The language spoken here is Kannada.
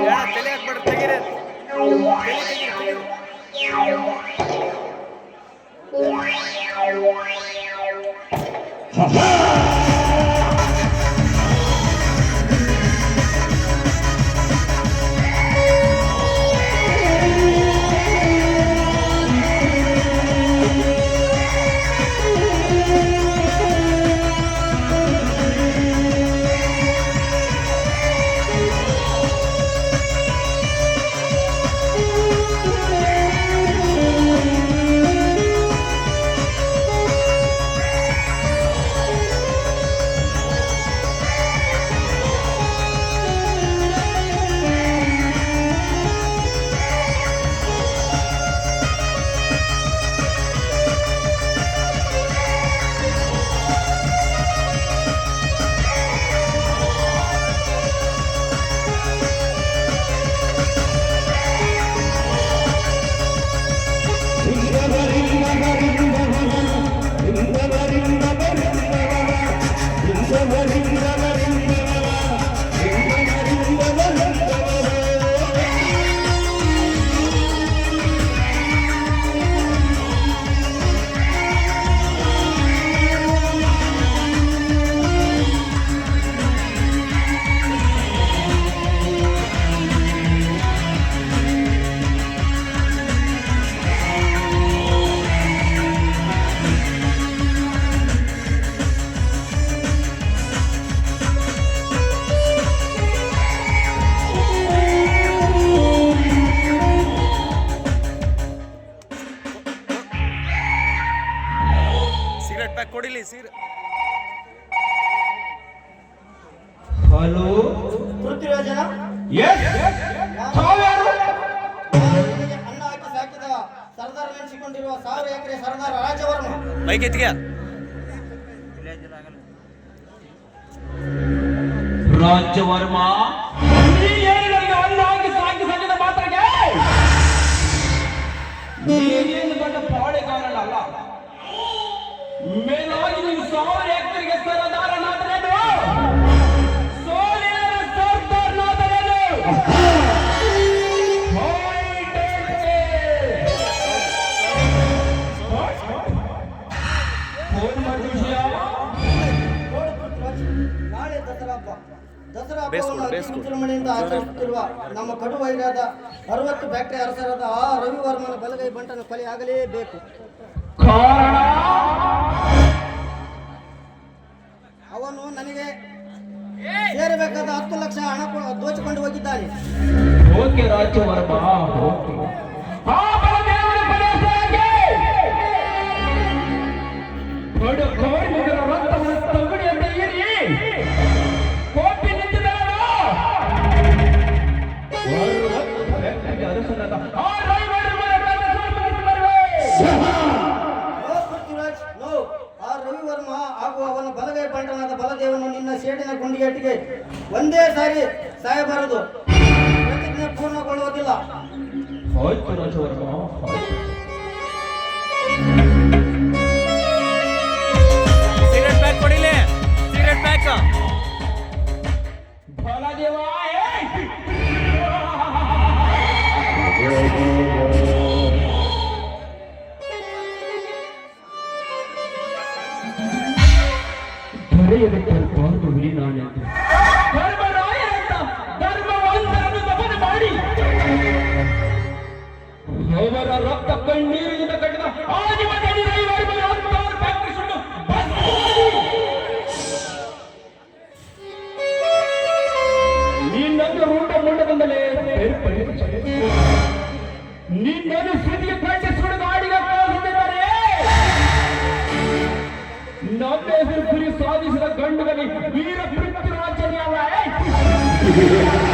ಯಾ, ತಲೆ ಹಾಕ್ಬೇಡ್ರಿ ತೆಗೀರಿ ತಲೆ ತೆಗೀರಿ ಕೊಡಿಲಿ ಸೀರೆ. ಹಲೋ? ಅನ್ನ ಹಾಕಿ ಸಾಕಿದ ಸರ್ದಾರ ನೆನೆಸಿಕೊಂಡಿರುವ ಸಾವಿರ ಎಕರೆ ಸರ್ದಾರ ರಾಜವರ್ಮ. ಬೈಕ್ ಎತ್ತಿಗೆ ರಾಜ್ಯವರ್ಮ ನೀನೇನು ದೊಡ್ಡ ಪಾಳೆಗಾರಲ್ಲ ಅಲ್ಲ ಫೋನ್ ಮಾಡಿ ವಿಷಯ ನೋಡು ನಾಳೆ ದಸರಾ ಹಬ್ಬ. ದಸರಾ ಹಬ್ಬವನ್ನು ಅತಿ ವಿಜೃಂಭಣೆಯಿಂದ ಆಚರಿಸುತ್ತಿರುವ ನಮ್ಮ ಕಡು ವೈರಾದ ಅರವತ್ತು ಫ್ಯಾಕ್ಟರಿ ಅರಸರಾದ ಆ ರವಿವರ್ಮನ ಬಲಗೈ ಬಂಟನ ಕೊಲೆ ಆಗಲೇಬೇಕು. ಕಾರಣ? ಅವನು ನನಗೆ ಸೇರಬೇಕಾದ ಹತ್ತು ಲಕ್ಷ ಹಣ ಕೊ- ದೋಚಿಕೊಂಡು ಹೋಗಿದ್ದಾನೆ. ಓಕೆ ರಾಜ್ಯವರ್ಮ. ಓಕೆ. ಸೇಡಿನ ಗುಂಡಿಗೆಟ್ಟಿಗೆ ಒಂದೇ ಸಾರಿ ಸಾಯಬಾರದು. ಪ್ರತಿಜ್ಞೆ ಪೂರ್ಣಗೊಳ್ಳುವುದಿಲ್ಲ. ಬೇರ್ಪಡಿಸಿ ನಿನ್ನನ್ನು ಸ್ಥಿತಿಗೆ ಖಂಡಿಸಿಕೊಂಡು ನಾಡಿಗೆ ಕಳಿಸುತ್ತಿದ್ದಾರೆ ನಮ್ಮ ಹೆಸರು ಗುರಿ ಸಾಧಿಸಿದ ಗಂಡುಗಲಿ ವೀರ ಪೃಥ್ವಿರಾಜನೇ ಅಲ್ಲ